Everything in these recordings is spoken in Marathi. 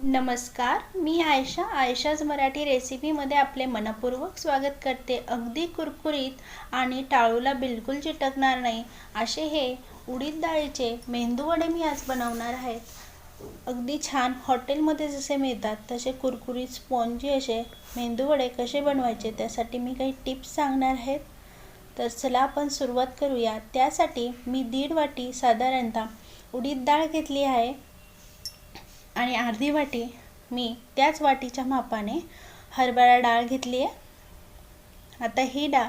नमस्कार मी आयशा. आयशाज मराठी रेसिपीमध्ये आपले मनपूर्वक स्वागत करते. अगदी कुरकुरीत आणि टाळूला बिलकुल चिटकणार नाही असे हे उडीद डाळीचे मेंदूवडे मी आज बनवणार आहे अगदी छान हॉटेलमध्ये जसे मिळतात तसे कुरकुरीत स्पॉन्जी असे मेंदूवडे कसे बनवायचे त्यासाठी मी काही टिप्स सांगणार आहेत. तर चला आपण सुरुवात करूया. त्यासाठी मी दीड वाटी साधारणतः उडीद डाळ घेतली आहे. आणि अर्धी वाटी मी त्याच वाटीच्या मापाने हरभरा डाळ घेतली आहे. आता ही डाळ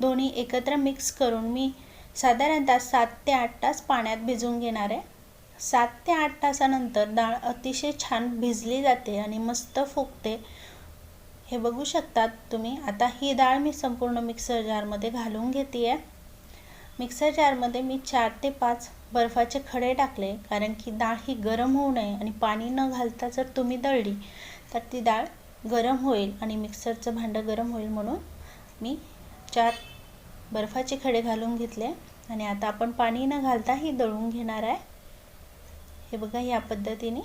दोन्ही एकत्र मिक्स करून मी साधारणतः सात ते आठ तास पाण्यात भिजवून घेणार आहे. सात ते आठ तासानंतर डाळ अतिशय छान भिजली जाते आणि मस्त फुगते. हे बघू शकतात तुम्ही आता ही डाळ मी संपूर्ण मिक्सर जारमध्ये घालून घेते आहे. मिक्सर जारमध्ये मी चार ते पाच बर्फाचे खडे टाकले कारण की डाळ ही गरम होऊ नये आणि पाणी न घालता जर तुम्ही दळली तर ती डाळ गरम होईल आणि मिक्सरचं भांडं गरम होईल म्हणून मी चार बर्फाचे खडे घालून घेतले. आणि आता आपण पाणी न घालता ही दळून घेणार आहे. हे बघा या पद्धतीने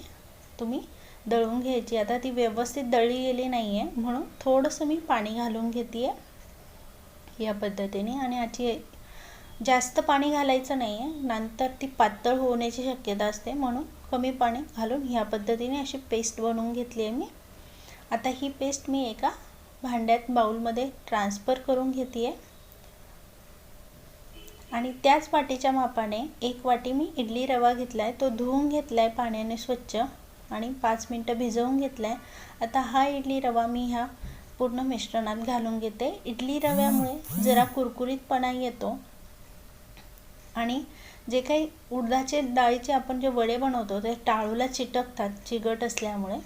तुम्ही दळून घ्यायची. आता ती व्यवस्थित दळली गेली नाही आहे म्हणून थोडंसं मी पाणी घालून घेते आहे या पद्धतीने. आणि याची जास्त पाणी घालायचं नाही आहे नंतर ती पातळ होण्याची शक्यता असते. म्हणून कमी पाणी घालून ह्या पद्धतीने अशी पेस्ट बनवून घेतली आहे मी. आता ही पेस्ट मी एका भांड्यात बाऊलमध्ये ट्रान्सफर करून घेते आहे आणि त्याच वाटीच्या मापाने एक वाटी मी इडली रवा घेतला आहे तो धुवून घेतला आहे पाण्याने स्वच्छ आणि पाच मिनटं भिजवून घेतला आहे आता हा इडली रवा मी ह्या पूर्ण मिश्रणात घालून घेते. इडली रव्यामुळे जरा कुरकुरीतपणा येतो. आणि जे काही उडदाचे डाळीचे आपण जे वडे बनवतो ते टाळूला चिटकतात चिगट असल्यामुळे.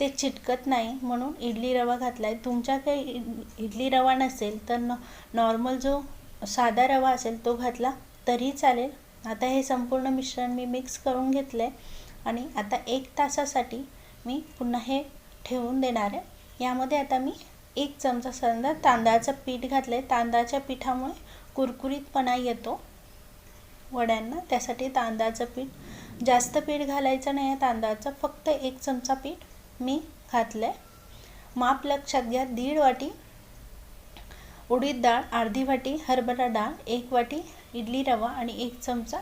ते चिटकत नाही म्हणून इडली रवा घातला आहे तुमच्या काही इडली रवा नसेल तर न नॉर्मल जो साधा रवा असेल तो घातला तरी चालेल. आता हे संपूर्ण मिश्रण मी मिक्स करून घेतलं आहे आणि आता एक तासासाठी मी पुन्हा हे ठेवून देणार आहे. यामध्ये आता मी एक चमचा समजा तांदळाचं पीठ घातलं आहे तांदळाच्या पिठामुळे कुरकुरीतपणा येतो. वड्यांना त्यासाठी तांदळाचं पीठ. जास्त पीठ घालायचं नाही आहे तांदळाचं फक्त एक चमचा पीठ मी घातलं आहे माप लक्षात घ्या दीड वाटी उडीद डाळ अर्धी वाटी हरभरा डाळ एक वाटी इडली रवा आणि एक चमचा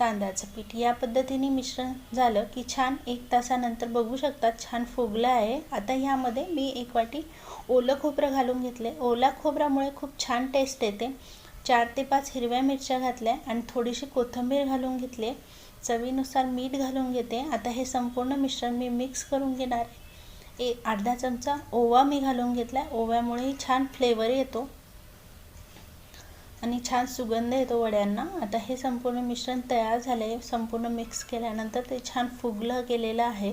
तांदळाचं पीठ. या पद्धतीने मिश्रण झालं की छान एक तासानंतर बघू शकतात छान फुगलं आहे. आता ह्यामध्ये मी एक वाटी ओलं खोबरं घालून घेतले ओला खोबऱ्यामुळे खूप छान टेस्ट येते. चार ते पाच हिरव्या मिरच्या घातल्या आणि थोडीशी कोथिंबीर घालून घेतली. चवीनुसार मीठ घालून घेते. आता हे संपूर्ण मिश्रण मी मिक्स करून घेणार आहे. एक अर्धा चमचा ओवा मी घालून घेतला आहे ओव्यामुळेही छान फ्लेवर येतो. आणि छान सुगंध येतो वड्यांना. आता हे संपूर्ण मिश्रण तयार झालं आहे संपूर्ण मिक्स केल्यानंतर ते छान फुगलं गेलेलं आहे.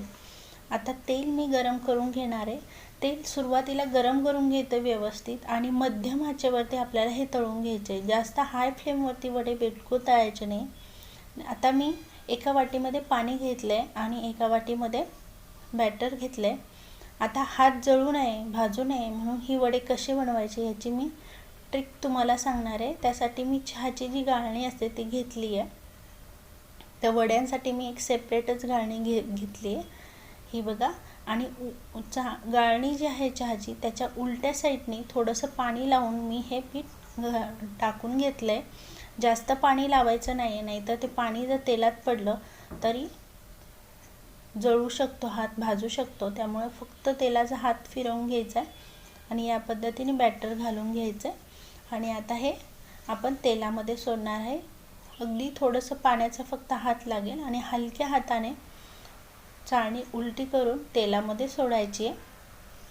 आता तेल मी गरम करून घेणार आहे. तेल सुरुवातीला गरम करून घेतं व्यवस्थित आणि मध्यम आचेवरती आपल्याला हे तळून घ्यायचे जास्त हाय फ्लेमवरती वडे बिलकुल तळायचे नाही. आता मी एका वाटीमध्ये पाणी घेतलं आहे आणि एका वाटीमध्ये बॅटर घेतलं आहे आता हात जळू नये भाजू नये म्हणून ही वडे कसे बनवायचे ह्याची मी ट्रिक तुम्हाला सांगणार आहे. त्यासाठी मी चहाची जी गाळणी असते ती घेतली आहे. त्या वड्यांसाठी मी एक सेपरेटच गाळणी घे घेतली आहे. ही बघा आणि चहा गाळणी जी आहे चहाची त्याच्या उलट्या साईडनी थोडंसं पाणी लावून मी हे पीठ टाकून घेतलं आहे जास्त पाणी लावायचं नाही आहे नाहीतर ते पाणी जर तेलात पडलं तरी जळू शकतो हात भाजू शकतो. त्यामुळे फक्त तेलाचा हात फिरवून घ्यायचा आहे आणि या पद्धतीने बॅटर घालून घ्यायचं आहे. आणि आता हे आपण तेलामध्ये सोडणार आहे. अगदी थोडंसं पाण्याचा फक्त हात लागेल आणि हलक्या हाताने चाळणी उलटी करून तेलामध्ये सोडायची. आहे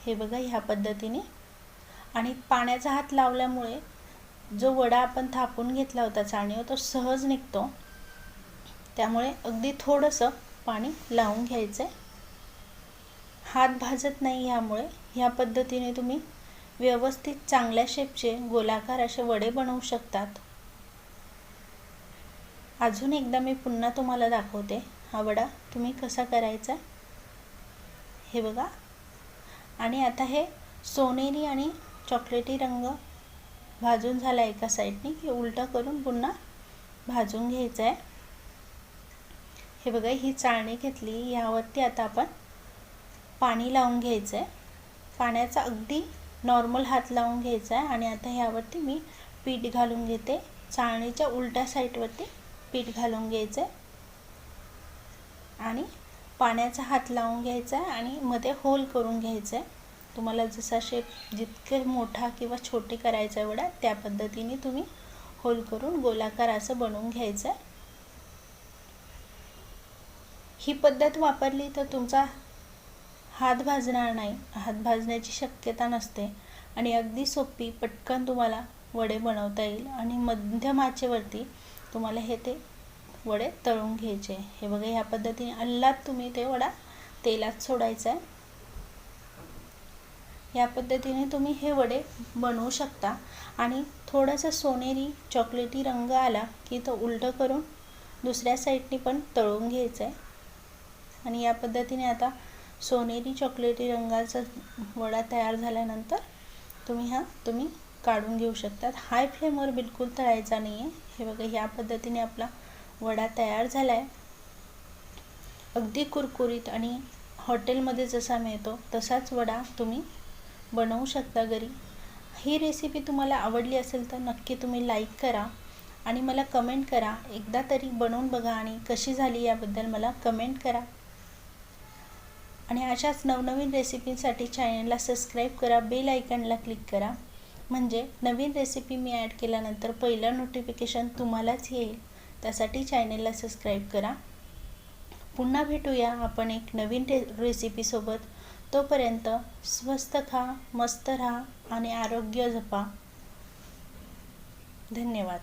हे बघा ह्या पद्धतीने. आणि पाण्याचा हात लावल्यामुळे जो वडा आपण थापून घेतला होता चाळणीवर तो सहज निघतो. त्यामुळे अगदी थोडंसं पाणी लावून घ्यायचं आहे हात भाजत नाही ह्यामुळे ह्या पद्धतीने तुम्ही व्यवस्थित चांगल्या शेपचे गोलाकार असे वडे बनवू शकतात. अजून एकदा मी पुन्हा तुम्हाला दाखवते. हा वडा तुम्ही कसा करायचा? हे बघा. आणि आता हे सोनेरी आणि चॉकलेटी रंग भाजून झाला एका साईडने. की उलटा करून पुन्हा भाजून घ्यायचं आहे हे बघा ही चाळणी घेतली. यावरती आता आपण पाणी लावून घ्यायचं आहे पाण्याचा अगदी नॉर्मल हात लावून घ्यायचा आहे आणि आता ह्यावरती मी पीठ घालून घेते. चाळणीच्या उलट्या साईडवरती पीठ घालून घ्यायचं आहे आणि पाण्याचा हात लावून घ्यायचा आहे आणि मध्ये होल करून घ्यायचं आहे. तुम्हाला जसा शेप जितके मोठा किंवा छोटे करायचा आहे वडा त्या पद्धतीने तुम्ही होल करून गोलाकार असं बनवून घ्यायचं आहे. ही पद्धत वापरली तर तुमचा हात भाजणार नाही. हात भाजण्याची शक्यता नसते आणि अगदी सोपी पटकन तुम्हाला वडे बनवता येईल आणि मध्यम आचेवरती तुम्हाला हे ते वडे तळून घ्यायचे. हे बघा ह्या पद्धतीने अल्लात तुम्ही ते वडा तेलात सोडायचा आहे. या पद्धतीने तुम्ही हे वडे बनवू शकता. आणि थोडासा सोनेरी चॉकलेटी रंग आला की तो उलटं करून दुसऱ्या साईडनी पण तळून घ्यायचं आहे. आणि या पद्धतीने आता सोनेरी चॉकलेटी रंगाचा वडा तयार झाल्यानंतर तुम्ही हा तुम्ही काढून घेऊ शकतात. हाय फ्लेमवर बिलकुल तळायचा नाही आहे हे बघा ह्या पद्धतीने आपला वडा तयार झाला आहे अगदी कुरकुरीत आणि हॉटेलमध्ये जसा मिळतो तसाच वडा तुम्ही बनवू शकता घरी. ही रेसिपी तुम्हाला आवडली असेल तर नक्की तुम्ही लाईक करा आणि मला कमेंट करा. एकदा तरी बनवून बघा आणि कशी झाली याबद्दल मला कमेंट करा. आणि अशाच नवनवीन रेसिपींसाठी चॅनलला सबस्क्राईब करा बेल आयकनला क्लिक करा. म्हणजे नवीन रेसिपी मी ॲड केल्यानंतर पहिलं नोटिफिकेशन तुम्हालाच येईल. त्यासाठी चॅनेलला सबस्क्राईब करा. पुन्हा भेटूया आपण एक नवीन रे रेसिपीसोबत तोपर्यंत स्वस्त खा मस्त राहा आणि आरोग्य जपा. धन्यवाद.